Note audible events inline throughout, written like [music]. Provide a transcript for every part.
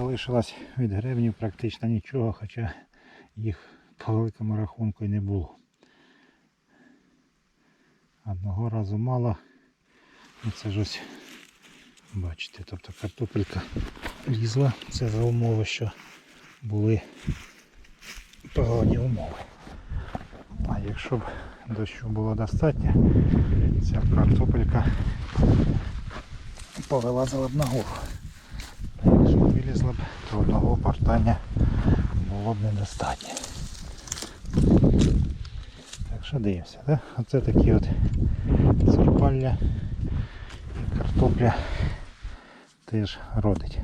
залишилось від гребнів практично нічого, хоча їх по великому рахунку й не було. Одного разу мало. І це ж ось бачите, тобто картопелька лізла. Це за умови, що були погані умови. А якщо б дощу було достатньо, ця картопелька повилазила б нагору. Вилізла б, то одного портання було б недостатньо. Так що дивимося, да? Оце такі от зерпалля і картопля теж родить.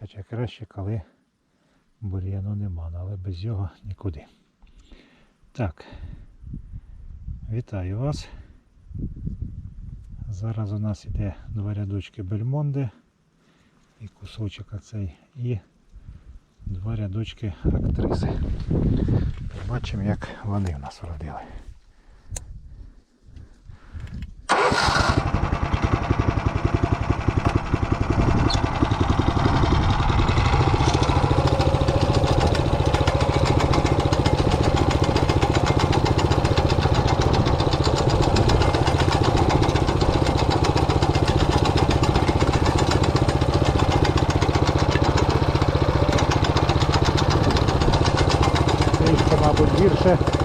Хоча краще, коли бур'яну нема, але без його нікуди. Так, вітаю вас. Зараз у нас іде два рядочки бельмонди і кусочок оцей і два рядочки актриси. Побачимо, як вони в нас вродили. Гірше.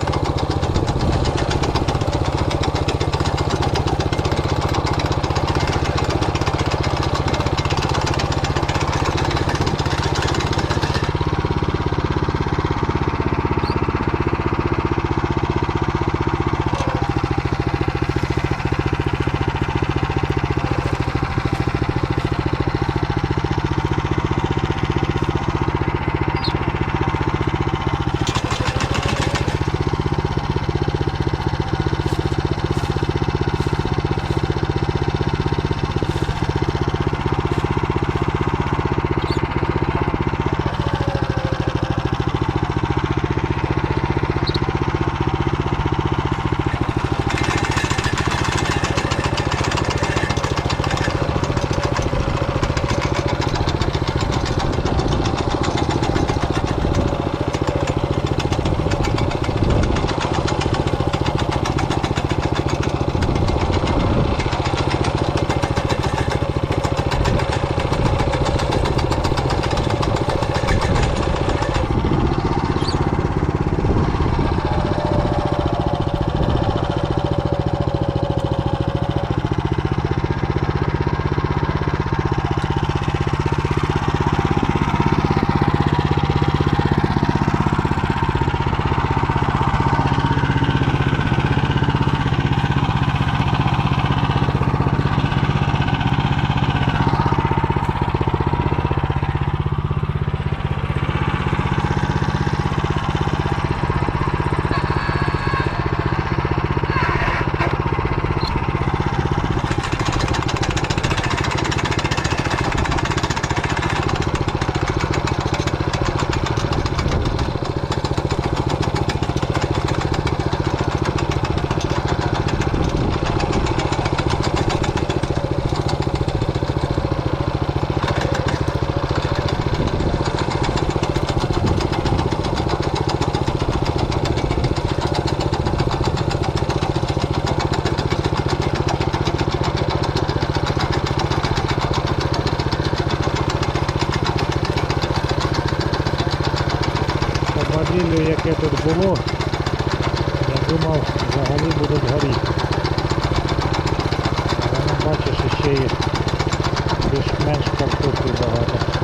По яке тут було, я думав, взагалі будуть горіти. Але ну, бачиш, ще є більш-менш картоплі багато.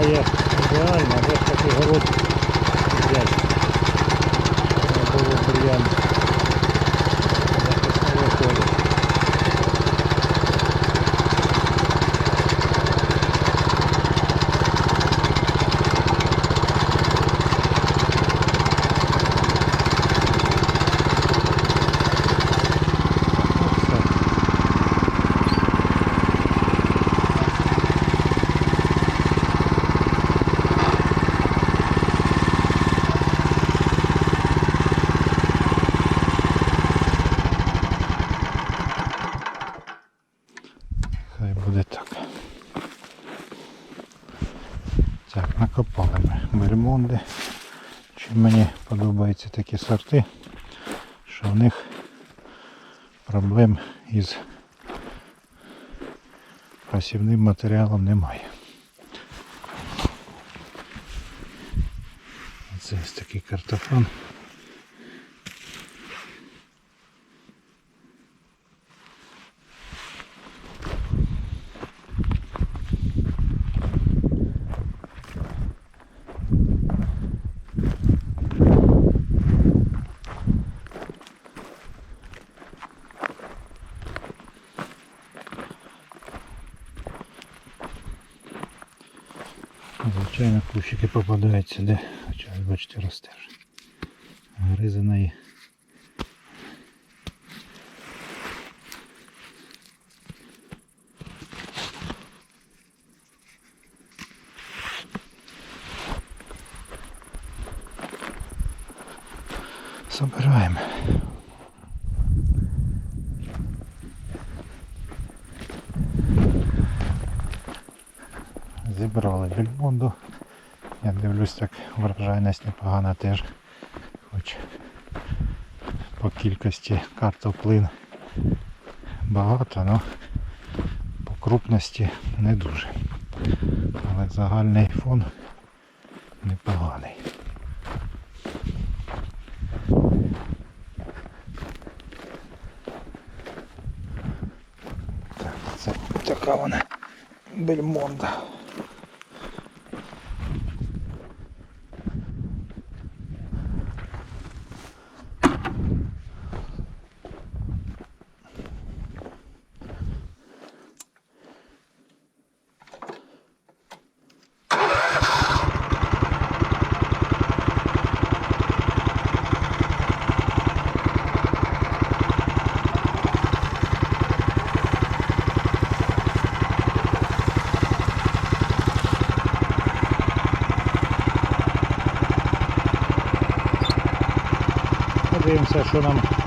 Копає ідеально, але ж такий город взяти. Було бур'ян. Якось не виходить. Ну, все. Хай буде так. Так, накопали ми бельмонди. Чим мені подобаються такі сорти, що в них проблем із посівним матеріалом немає. Це ось такий картофан. Попадаються, де хоча бачите росте вже. Гризина і Собираємо. Зібрали більбонду. Я дивлюсь, так врожайність непогана теж. Хоч по кількості картоплин багато, але по крупності не дуже. Але загальний фон непоганий. 说他吗？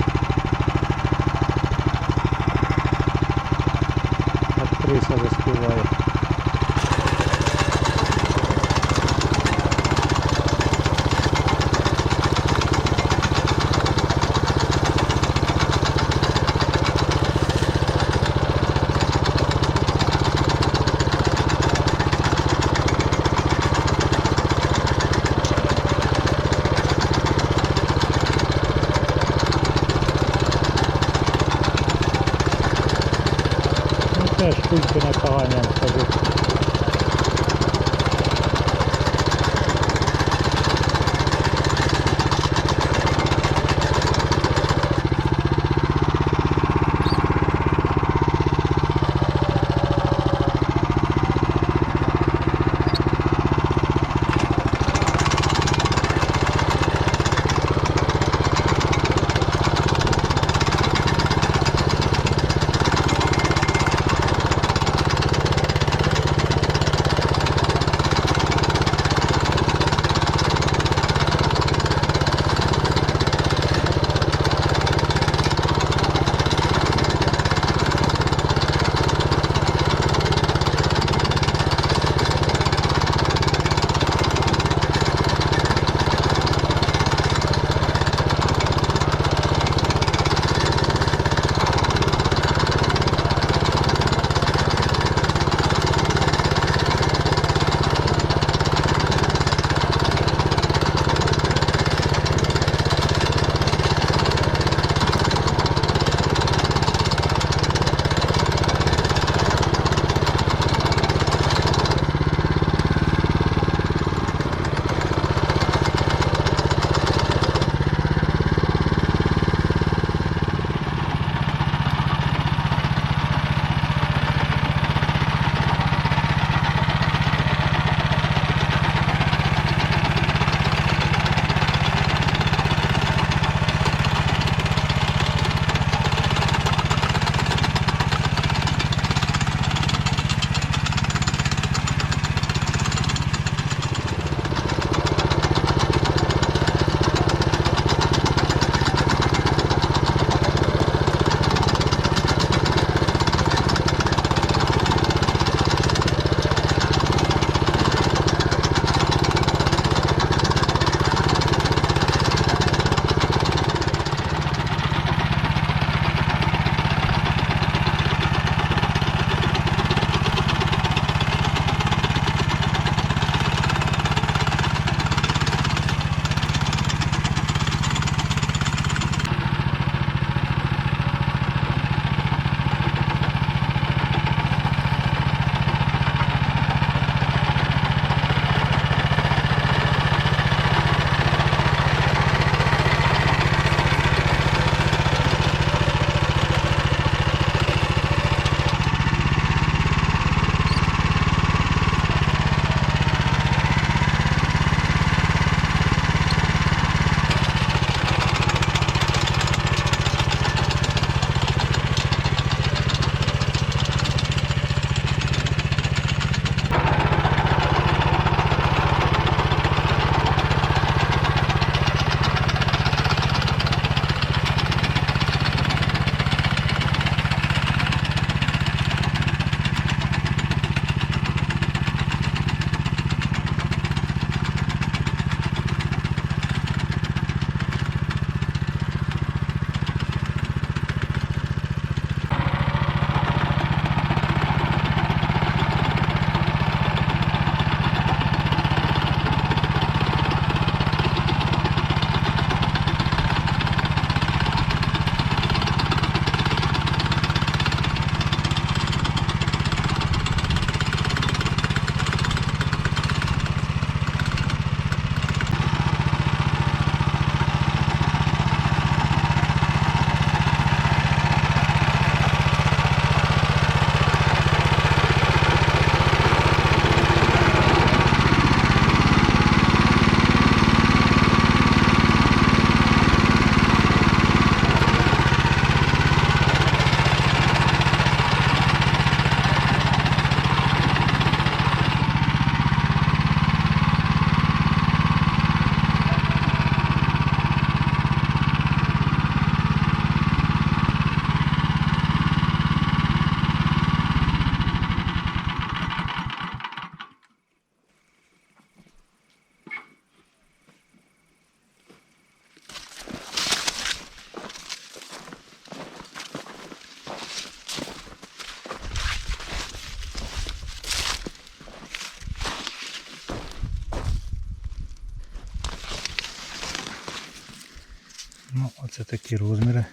Оце такі розміри.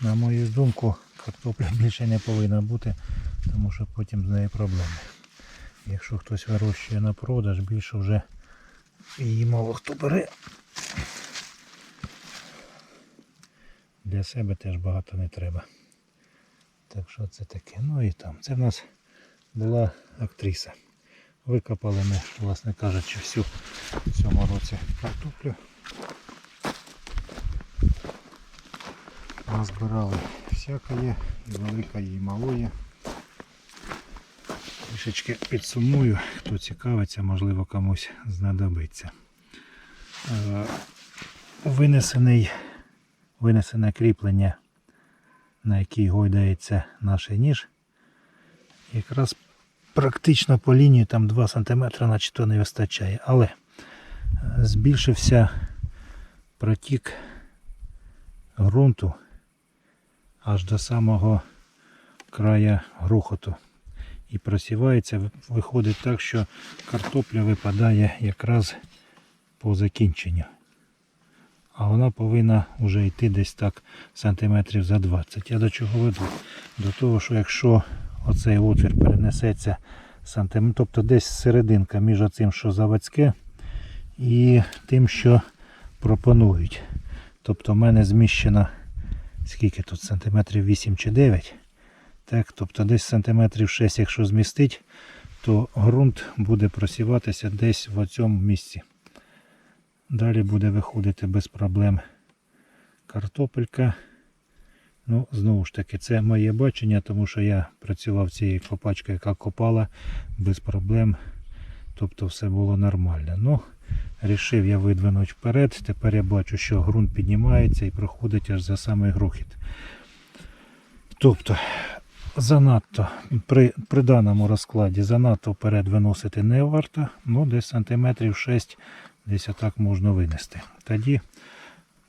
На мою думку, картопля більше не повинна бути, тому що потім з нею проблеми. Якщо хтось вирощує на продаж, більше вже її мало хто бере. Для себе теж багато не треба. Так що це таке. Ну і там. Це в нас була актриса. Викопали ми, власне кажучи, всю в цьому році картоплю. Назбирали всякої, і великої, і малої. Трішечки підсумую, хто цікавиться, можливо комусь знадобиться. Е, Винесений, винесене кріплення, на який гойдається наш ніж. Якраз практично по лінії там 2 см начебто не вистачає. Але е, збільшився протік ґрунту аж до самого края грохоту. І просівається, виходить так, що картопля випадає якраз по закінченню. А вона повинна вже йти десь так сантиметрів за 20. Я до чого веду? До того, що якщо оцей отвір перенесеться сантиметр, тобто десь серединка між оцим, що заводське, і тим, що пропонують. Тобто в мене зміщено скільки тут сантиметрів 8 чи 9. Так, тобто десь сантиметрів 6, якщо змістить, то ґрунт буде просіватися десь в цьому місці. Далі буде виходити без проблем картопелька. Ну, знову ж таки, це моє бачення, тому що я працював цією копачкою, яка копала без проблем. Тобто все було нормально. Ну, рішив я видвинути вперед. Тепер я бачу, що ґрунт піднімається і проходить аж за самий грохіт. Тобто, занадто при, при даному розкладі занадто вперед виносити не варто, ну десь сантиметрів 6 десь отак можна винести. Тоді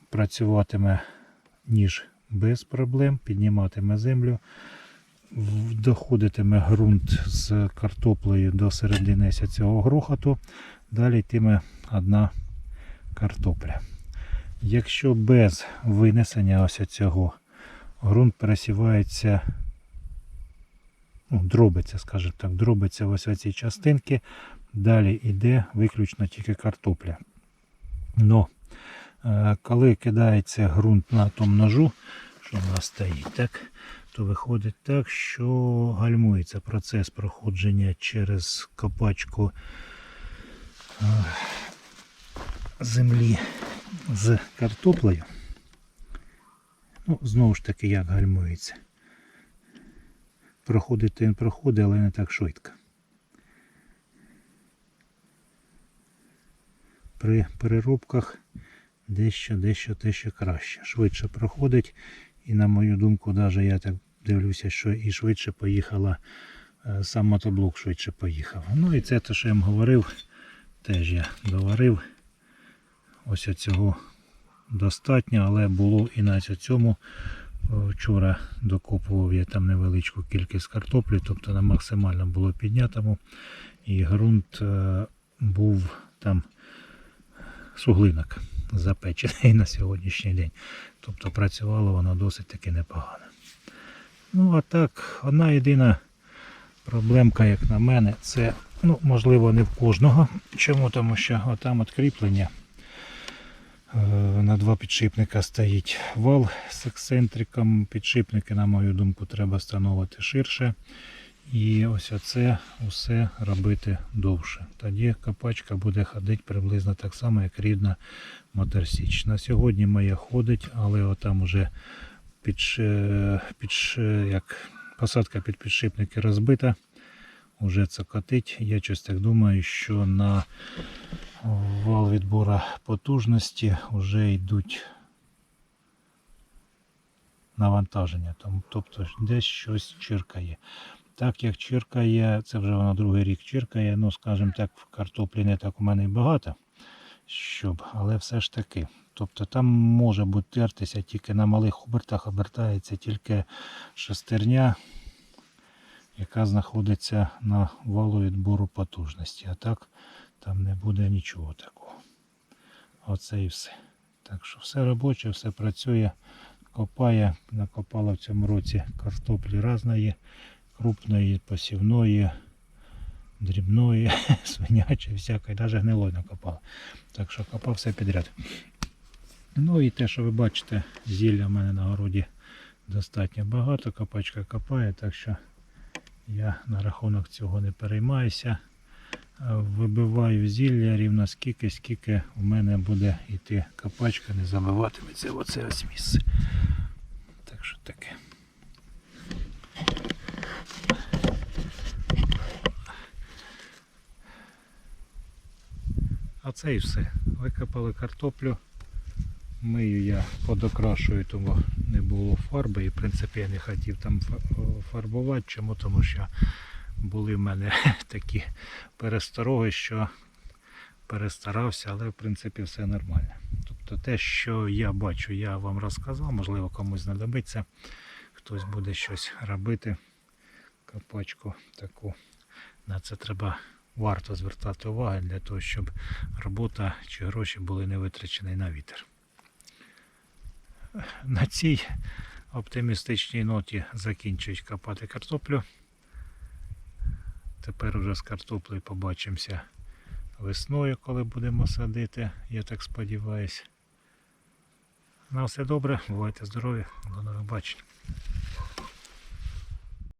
працюватиме ніж без проблем, підніматиме землю, доходитиме ґрунт з картоплею до середини цього грохоту, далі йтиме одна картопля. Якщо без винесення ось цього ґрунт пересівається, ну, дробиться, скажімо так, дробиться ось ці частинки, далі йде виключно тільки картопля. Но коли кидається ґрунт на тому ножу, що в нас стоїть, так, то виходить так, що гальмується процес проходження через копачку е, землі з картоплею. Ну, знову ж таки, як гальмується. Проходить він проходить, але не так швидко. При переробках дещо, дещо те ще краще. Швидше проходить. І на мою думку, навіть я так дивлюся, що і швидше поїхала, е, сам мотоблок швидше поїхав. Ну і це те, що я вам говорив, теж я доварив. Ось цього достатньо, але було і на цьому. Вчора докопував я там невеличку кількість картоплі, тобто на максимально було піднятому. І ґрунт е, був там суглинок запечений [laughs] на сьогоднішній день. Тобто працювало воно досить таки непогано. Ну а так, одна єдина проблемка, як на мене, це, ну, можливо, не в кожного. Чому? Тому що отам от кріплення е, на два підшипника стоїть вал з ексцентриком. Підшипники, на мою думку, треба встановити ширше. І ось оце усе робити довше. Тоді копачка буде ходити приблизно так само, як рідна моторсіч. На сьогодні моя ходить, але отам уже під, під, як посадка під підшипники розбита. Уже цокотить. Я щось так думаю, що на вал відбора потужності вже йдуть навантаження. Тобто десь щось чиркає. Так як чиркає, це вже воно другий рік чиркає, ну скажімо так, в картоплі не так у мене і багато, щоб, але все ж таки. Тобто там може бути тертися тільки на малих обертах, обертається тільки шестерня, яка знаходиться на валу відбору потужності. А так там не буде нічого такого. Оце і все. Так що все робоче, все працює, копає, накопала в цьому році картоплі різної, крупної, посівної, дрібної, [laughs] свинячої, всякої, навіть гнилої накопала. Так що копав все підряд. Ну і те, що ви бачите, зілля в мене на городі достатньо багато, копачка копає, так що я на рахунок цього не переймаюся. Вибиваю зілля рівно скільки, скільки у мене буде йти копачка, не забиватиметься в оце ось місце. Так що таке. А це і все. Викопали картоплю. Мию я подокрашую, тому не було фарби і в принципі я не хотів там фарбувати. Чому? Тому що були в мене [laughs] такі перестороги, що перестарався, але в принципі все нормально. Тобто те, що я бачу, я вам розказав, можливо комусь знадобиться, хтось буде щось робити, копачку таку. На це треба варто звертати увагу для того, щоб робота чи гроші були не витрачені на вітер. На цій оптимістичній ноті закінчують копати картоплю. Тепер уже з картоплею побачимося весною, коли будемо садити, я так сподіваюся. На все добре, бувайте здорові, до нових бачень.